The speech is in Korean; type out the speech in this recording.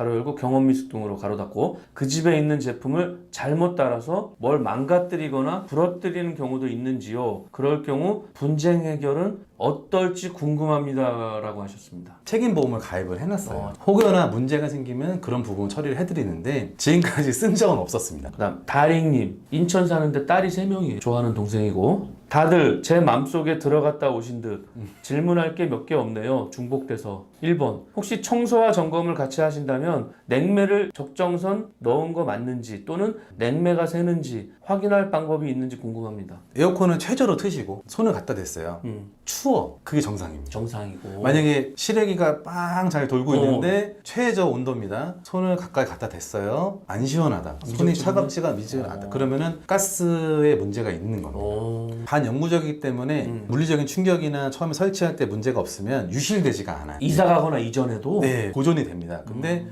가로 열고 경험 미숙 등으로 가로 닫고 그 집에 있는 제품을 잘못 따라서 뭘 망가뜨리거나 부러뜨리는 경우도 있는지요. 그럴 경우 분쟁 해결은 어떨지 궁금합니다라고 하셨습니다. 책임 보험을 가입을 해놨어요. 혹여나 문제가 생기면 그런 부분 처리를 해드리는데 지금까지 쓴 적은 없었습니다. 그다음 다링님 인천 사는데 딸이 세 명이에요. 좋아하는 동생이고 다들 제 맘속에 들어갔다 오신 듯 질문할 게 몇 개 없네요. 중복돼서 1번 혹시 청소와 점검을 같이 하신다면 냉매를 적정선 넣은 거 맞는지 또는 냉매가 새는지 확인할 방법이 있는지 궁금합니다. 에어컨은 최저로 트시고 손을 갖다 댔어요. 음, 추 워. 그게 정상입니다. 정상이고 만약에 실외기가 빵 잘 돌고 어. 있는데 최저 온도입니다. 손을 가까이 갖다 댔어요. 안 시원하다. 손이 차갑지가 미지근하다. 어. 그러면은 가스에 문제가 있는 겁니다. 오. 반영구적이기 때문에 음. 물리적인 충격이나 처음에 설치할 때 문제가 없으면 유실되지가 않아요. 이사 가거나 이전에도 네, 고존이 됩니다. 근데